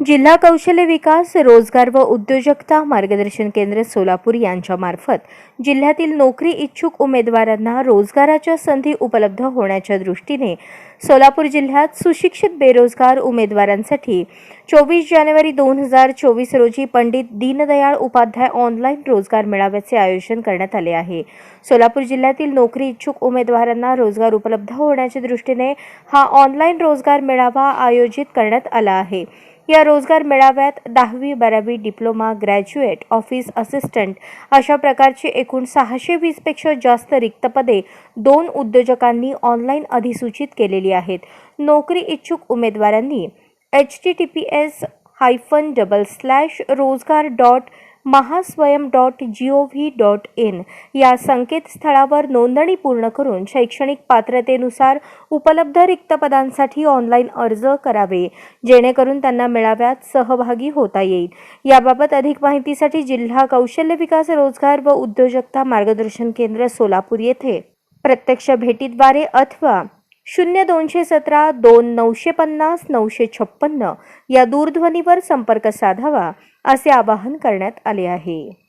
जिल्हा कौशल्य विकास रोजगार व उद्योजकता मार्गदर्शन केंद्र सोलापूर यांच्यामार्फत जिल्ह्यातील नोकरी इच्छुक उमेदवारांना रोजगाराच्या संधी उपलब्ध होण्याच्या दृष्टीने सोलापूर जिल्ह्यात सुशिक्षित बेरोजगार उमेदवारांसाठी चोवीस जानेवारी दोन हजार चोवीस रोजी पंडित दीनदयाळ उपाध्याय ऑनलाईन रोजगार मेळाव्याचे आयोजन करण्यात आले आहे. सोलापूर जिल्ह्यातील नोकरी इच्छुक उमेदवारांना रोजगार उपलब्ध होण्याच्या दृष्टीने हा ऑनलाईन रोजगार मेळावा आयोजित करण्यात आला आहे. या रोजगार मेळाव्यात दहावी बारावी डिप्लोमा ग्रॅज्युएट ऑफिस असिस्टंट अशा प्रकारची एकूण सहाशे वीसपेक्षा जास्त रिक्त पदे दोन उद्योजकांनी ऑनलाईन अधिसूचित केलेली आहेत. नोकरी इच्छुक उमेदवारांनी H T T P S hyphen double slash rojgar dot mahaswayam dot G O V dot in या संकेतस्थळावर नोंदणी पूर्ण करून शैक्षणिक पात्रतेनुसार उपलब्ध रिक्त पदांसाठी ऑनलाईन अर्ज करावे जेणेकरून त्यांना मेळाव्यात सहभागी होता येईल. याबाबत अधिक माहितीसाठी जिल्हा कौशल्य विकास रोजगार व उद्योजकता मार्गदर्शन केंद्र सोलापूर येथे. प्रत्यक्ष भेटीद्वारे अथवा शून्य दोनशे सतरा दोन नऊशे पन्नास नऊशे छप्पन्न या दूरध्वनीवर संपर्क साधावा असे आवाहन करण्यात आले आहे.